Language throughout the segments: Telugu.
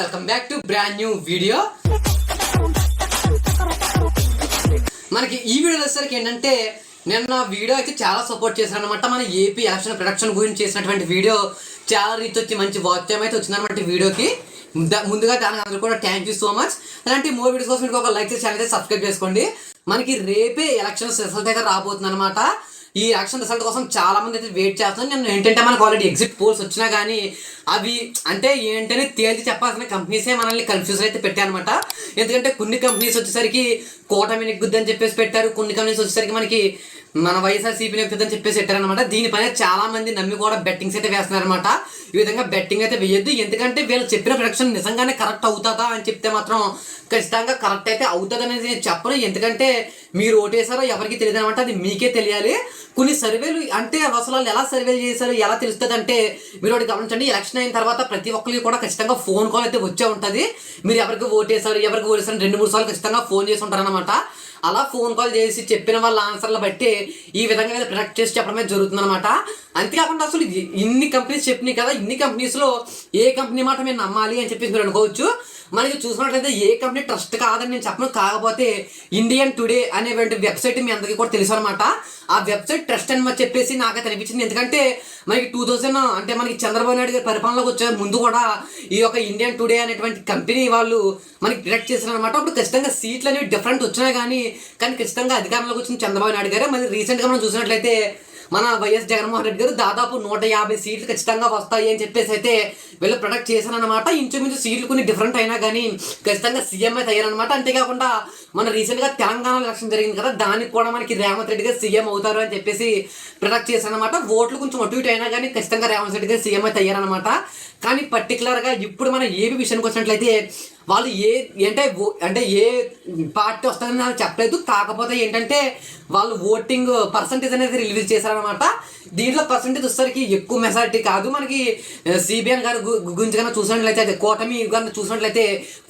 Welcome back to brand new video మనకి ఈ వీడియో వచ్చేసరికి ఏంటంటే నిన్న వీడియో అయితే చాలా సపోర్ట్ చేశారు అనమాట మన ఏపీ ఎలక్షన్ ప్రొడక్షన్ గురించి చేసినటువంటి వీడియో చాలా రీచ్ వచ్చి మంచి వాచ్యం అయితే వచ్చిందనమాట వీడియోకి ముందుగా దానికి అందరూ కూడా థ్యాంక్ యూ సో మచ్ అలాంటి మోర్ వీడియోస్ కోసం మీకు ఒక లైక్ చేసి ఛానల్ అయితే సబ్స్క్రైబ్ చేసుకోండి. మనకి రేపే ఎలక్షన్స్ రిజల్ట్ అయితే రాబోతుంది అనమాట ఈ ఎలక్షన్ రిజల్ట్ కోసం చాలా మంది అయితే వెయిట్ చేస్తున్నారు. నేను ఏంటంటే మనకు ఆల్రెడీ ఎగ్జిట్ పోల్స్ వచ్చినా కానీ అవి అంటే ఏంటని తేల్చి చెప్పాల్సిన కంపెనీసే మనల్ని కన్ఫ్యూజ్ అయితే పెట్టారనమాట ఎందుకంటే కొన్ని కంపెనీస్ వచ్చేసరికి కూటమి నెగ్గుద్దని చెప్పేసి పెట్టారు. కొన్ని కంపెనీస్ వచ్చేసరికి మనకి మన వైఎస్ఆర్సీపీ నెగ్గుద్దని చెప్పేసి పెట్టారనమాట దీనిపైన చాలా మంది నమ్మి కూడా బెట్టింగ్స్ అయితే వేస్తున్నారనమాట ఈ విధంగా బెట్టింగ్ అయితే వేయొద్దు. ఎందుకంటే వీళ్ళు చెప్పిన ప్రొడక్షన్ నిజంగానే కరెక్ట్ అవుతుందా అని చెప్తే మాత్రం ఖచ్చితంగా కరెక్ట్ అయితే అవుతుంది అనేది నేను చెప్పను. ఎందుకంటే మీరు ఓటేసారో ఎవరికి తెలియదు అనమాట అది మీకే తెలియాలి. కొన్ని సర్వేలు అంటే అసలు ఎలా సర్వేలు చేశారు ఎలా తెలుస్తుంది అంటే మీరు గమనించండి. ఎలక్షన్ అయిన తర్వాత ప్రతి ఒక్కరికి కూడా ఖచ్చితంగా ఫోన్ కాల్ అయితే వచ్చే ఉంటుంది. మీరు ఎవరికి ఓటేశారు ఎవరికి ఓటేశారు రెండు మూడు సార్లు ఖచ్చితంగా ఫోన్ చేసి ఉంటారనమాట అలా ఫోన్ కాల్ చేసి చెప్పిన వాళ్ళ ఆన్సర్లు బట్టి ఈ విధంగా అయితే ప్రొడక్ట్ చేసి చెప్పడమే జరుగుతుంది అనమాట అంతేకాకుండా అసలు ఇన్ని కంపెనీస్ చెప్పినాయి కదా ఇన్ని కంపెనీస్లో ఏ కంపెనీ మాట మేము నమ్మాలి అని చెప్పేసి మీరు అనుకోవచ్చు. మనకి చూసినట్లయితే ఏ కంపెనీ ట్రస్ట్ కాదని నేను చెప్పను. కాకపోతే ఇండియన్ టుడే అనేటువంటి వెబ్సైట్ మీ అందరికీ కూడా తెలుసు అనమాట ఆ వెబ్సైట్ ట్రస్ట్ అని చెప్పేసి నాకైతే అనిపించింది. ఎందుకంటే మనకి టూ థౌజండ్ అంటే మనకి చంద్రబాబు నాయుడు గారి పరిపాలనలోకి వచ్చే ముందు కూడా ఈ యొక్క ఇండియన్ టుడే అనేటువంటి కంపెనీ వాళ్ళు మనకి డిరెక్ట్ చేశారు అనమాట అప్పుడు ఖచ్చితంగా సీట్లు అనేవి డిఫరెంట్ వచ్చినాయి కానీ కానీ ఖచ్చితంగా అధికారంలోకి వచ్చిన చంద్రబాబు నాయుడు గారే మరి రీసెంట్గా మనం చూసినట్లయితే మన వైఎస్ జగన్మోహన్ రెడ్డి గారు దాదాపు నూట యాభై సీట్లు ఖచ్చితంగా వస్తాయి అని చెప్పేసి అయితే వీళ్ళు ప్రొడక్ట్ చేశారనమాట ఇంచుమించు సీట్లు కొన్ని డిఫరెంట్ అయినా కానీ ఖచ్చితంగా సీఎం అయితే అయ్యారనమాట అంతేకాకుండా మన రీసెంట్గా తెలంగాణ ఎలక్షన్ జరిగింది కదా దానికి కూడా మనకి రేవంత్ రెడ్డి గారు సీఎం అవుతారు అని చెప్పేసి ప్రొడక్ట్ చేశారనమాట ఓట్లు కొంచెం అటు ఇటు అయినా కానీ ఖచ్చితంగా రేవంత్ రెడ్డి గారు సీఎం అయితే అయ్యారనమాట కానీ పర్టికులర్గా ఇప్పుడు మనం ఏపీ విషయానికి వచ్చినట్లయితే వాళ్ళు ఏ అంటే అంటే ఏ పార్టీ వస్తుందని నాకు చెప్పలేదు. కాకపోతే ఏంటంటే వాళ్ళు ఓటింగ్ పర్సంటేజ్ అనేది రిలీజ్ చేశారనమాట దీంట్లో పర్సంటేజ్ వచ్చేసరికి ఎక్కువ మెజారిటీ కాదు. మనకి సిబిఎన్ గారు గురించి కన్నా చూసినట్లయితే అదే కూటమి కన్నా చూసినట్లయితే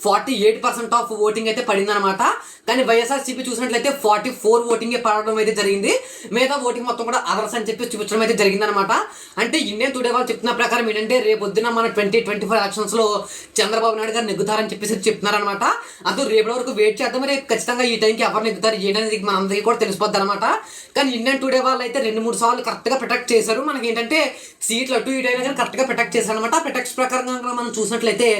forty eight percent of voting అయితే పడిందనమాట కానీ వైఎస్ఆర్సీపీ చూసినట్లయితే ఫార్టీ ఫోర్ ఓటింగ్ పడడం అయితే జరిగింది. మిగతా ఓటింగ్ మొత్తం కూడా అదర్స్ అని చెప్పి చూపించడం అయితే జరిగిందనమాట అంటే ఇండియన్ టుడే వాళ్ళు చెప్తున్న ప్రకారం ఏంటంటే రేపు మన ట్వంటీ ట్వంటీ ఫోర్ ఎలక్షన్స్లో చంద్రబాబు నాయుడు గారు నెగ్గుతారని చెప్పేసి చెప్తున్నారనమాట అసలు రేపటి వరకు వెయిట్ చేద్దాం. రేపు ఖచ్చితంగా ఈ టైంకి ఎవరు నెగ్గుతారు ఏంటనేది మన అందరికీ కూడా తెలిసిపోద్ది అనమాట కానీ ఇండియన్ టుడే వాళ్ళు అయితే రెండు మూడు సార్లు కరెక్ట్గా ప్రొటెక్ట్ చేశారు. మనకి ఏంటంటే సీట్లు అటు ఇటు అయినా కానీ కరెక్ట్గా ప్రొటెక్ట్ చేశారు అనమాట ప్రొటెక్ట్ ప్రకారంగా మనం చూసినట్లయితే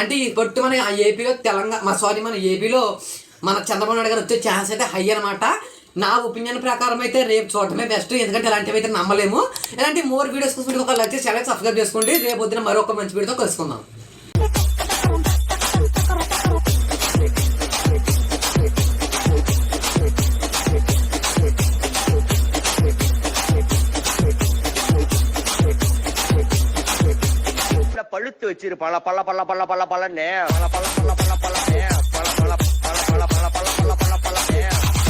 అంటే ఇప్పుడు మన ఆ ఏపీలో తెలంగాణ సారీ మన ఏపీలో మన చంద్రబాబు నాయుడు గారు వచ్చే ఛాన్స్ అయితే హై అనమాట నా ఒపీనియన్ ప్రకారం అయితే రేపు చూడటమే బెస్ట్ ఎందుకంటే ఇలాంటివి అయితే నమ్మలేము ఇలాంటి మోర్ వీడియోస్ కోసం మీరు ఒక లైక్ చేసి ఛానల్ సబ్స్క్రైబ్ చేసుకోండి రేపు పొద్దున మరొక మంచి వీడియోతో కలుసుకుందాం இல்ல பழுத்து வச்சிரு பல பல பல பல பல பலன்னு பல பல பல பல பலன்னு pala, pala, pala, pala, pala, pala, pala, pala, pala, yeah.